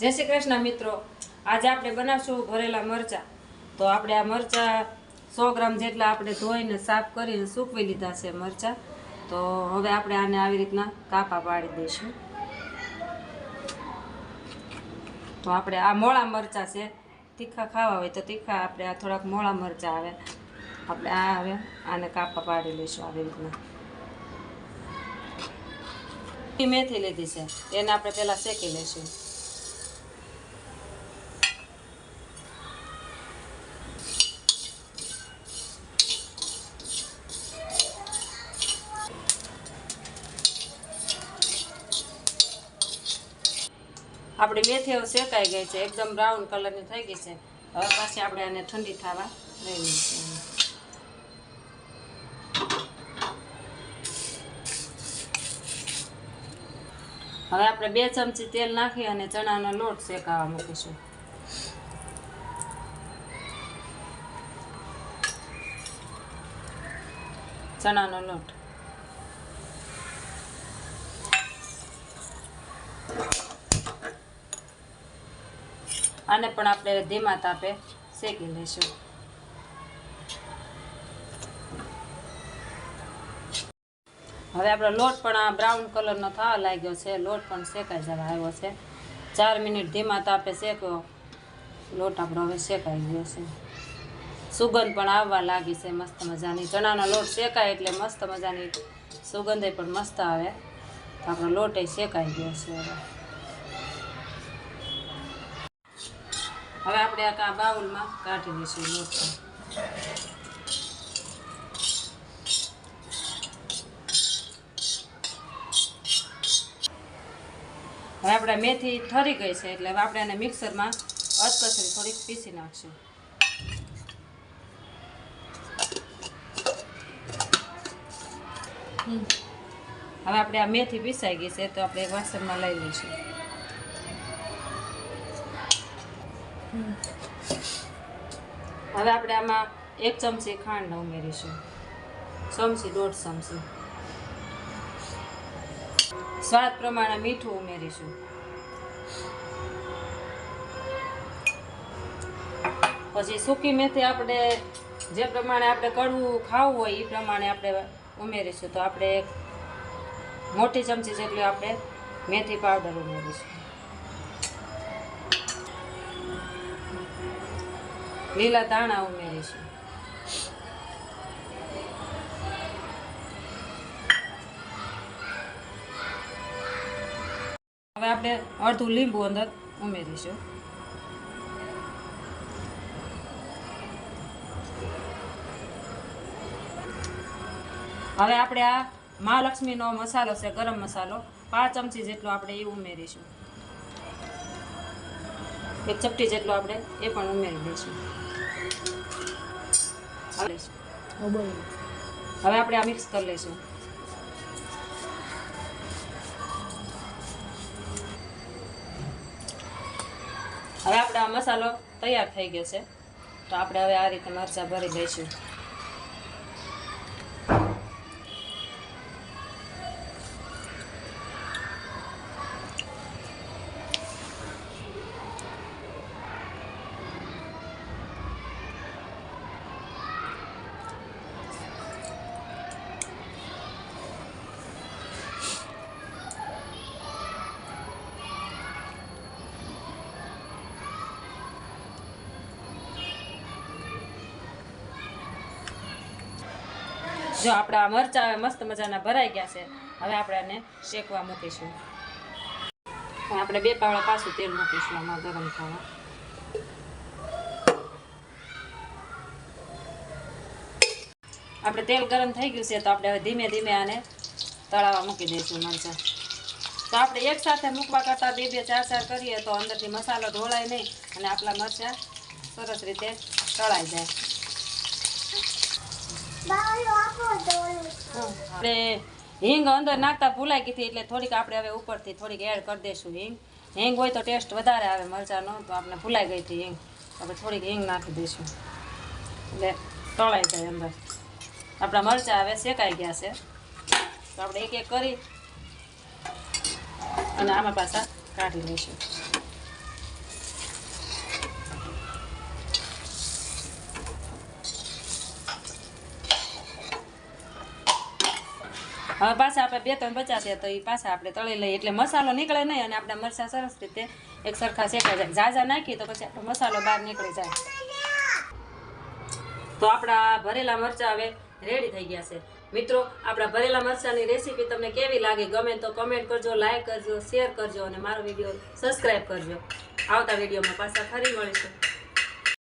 જય શ્રી કૃષ્ણ મિત્રો. આજે આપણે બનાવશું ભરેલા મરચાં. તો આપણે આ મરચાં સો ગ્રામ જેટલા આપણે ધોઈને સાફ કરીને સૂકવી લીધા છે મરચાં. તો હવે આપણે આને આવી રીતના કાપા પાડી દઈશું. તો આપણે આ મોળા મરચાં છે, તીખા ખાવા હોય તો તીખા, આપણે આ થોડાક મોળા મરચાં આવે. આપણે આ હવે આને કાપા પાડી લઈશું આવી રીતના. મેથી લીધી છે, એને આપણે પહેલાં શેકી લઈશું. આપણી મેથીઓ શેકાઈ ગઈ છે, એકદમ બ્રાઉન કલરની થઈ ગઈ છે. હવે પાછી આપણે આને ઠંડી થવા લઈશું હવે આપણે બે ચમચી તેલ નાખી અને ચણાનો લોટ શેકાવા મૂકીશું. ચણાનો લોટ. આને પણ આપણે ધીમા તાપે શેકી લઈશું. હવે આપણો લોટ પણ આ બ્રાઉન કલરનો થવા લાગ્યો છે. લોટ પણ શેકાઈ જવા આવ્યો છે. ચાર મિનિટ ધીમા તાપે શેક્યો. લોટ આપણો હવે શેકાઈ ગયો છે. સુગંધ પણ આવવા લાગી છે. મસ્ત મજાની. ચણાનો લોટ શેકાય એટલે મસ્ત મજાની સુગંધે પણ મસ્ત આવે. તો આપણો લોટ શેકાઈ ગયો છે હવે. હવે આપણે આ કા બાઉલમાં કાઢી દઈશું લોટો હવે આપણે મેથી ઠરી ગઈ છે એટલે હવે આપણે એને મિક્સરમાં અધકચરી થોડીક પીસી નાખશું. હવે આપણે આ મેથી પીસાઈ ગઈ છે તો આપણે વાસણમાં લઈ લઈશું. હવે આપણે આમાં એક ચમચી ખાંડ ઉમેરીશું. ચમચી, દોઢ ચમચી. સ્વાદ પ્રમાણે મીઠું ઉમેરીશું. પછી સૂકી મેથી આપણે જે પ્રમાણે આપણે કડવું ખાવું હોય એ પ્રમાણે આપણે ઉમેરીશું. તો આપણે મોટી ચમચી જેટલી આપણે મેથી પાવડર ઉમેરીશું. લીલા ધાણા ઉમેરીશું. હવે આપણે અડધું લીંબુ અંદર ઉમેરીશું. હવે આપણે આ મહાલક્ષ્મીનો મસાલો છે, ગરમ મસાલો, પાંચ ચમચી જેટલો આપણે એ ઉમેરીશું. એક ચપટી જેટલો આપણે એ પણ ઉમેરી દઈશું. હવે આપણે આ મિક્સ કરી લઈશું. હવે આપણે આ મસાલો તૈયાર થઈ ગયો છે. તો આપણે હવે આ રીતે મરચાં ભરી દઈશું જો આપણા મરચાં મસ્ત મજાના ભરાઈ ગયા છે. હવે આપણે આને શેકવા મૂકીશું. આપણે બે પાવડા પાછું તેલ મૂકીશું આમાં ગરમ થવા. આપણે તેલ ગરમ થઈ ગયું છે તો આપણે હવે ધીમે ધીમે આને તળાવવા મૂકી દઈશું મરચાં. તો આપણે એક સાથે મૂકવા કરતાં બે બે ચાર ચાર કરીએ તો અંદરથી મસાલો ઢોળાય નહીં અને આપણા મરચાં સરસ રીતે તળાઈ જાય. આપણે હિંગ અંદર નાખતા ભૂલાઈ ગઈ એટલે થોડીક આપણે હવે ઉપરથી થોડીક એડ કરી દઈશું હિંગ. હિંગ હોય તો ટેસ્ટ વધારે આવે મરચાંનો તો આપણે ભૂલાઈ ગઈ હતી હિંગ. આપણે થોડીક હિંગ નાખી દઈશું. એટલે તળાઈ જાય અંદર. આપણા મરચાં હવે શેકાઈ ગયા છે. તો આપણે એક એક કરી અને આમાં પાછા કાઢી લઈશું. હવે પાછા આપણે બે ત્રણ બચાશે તો એ પાછા આપણે તળી લઈએ. એટલે મસાલો નીકળે નહીં અને આપણા મરચાં સરસ રીતે એક સરખા શેકાઈ જાય. ઝાઝા નાખીએ તો પછી આપણો મસાલો બહાર નીકળી જાય. તો આપણા ભરેલા મરચાં હવે રેડી થઈ ગયા છે. મિત્રો, આપણા ભરેલા મરચાંની રેસીપી તમને કેવી લાગે? ગમે તો કમેન્ટ કરજો લાઈક કરજો શેર કરજો અને મારો વીડિયો સબસ્ક્રાઈબ કરજો. આવતા વિડીયોમાં પાછા ફરી મળીશું.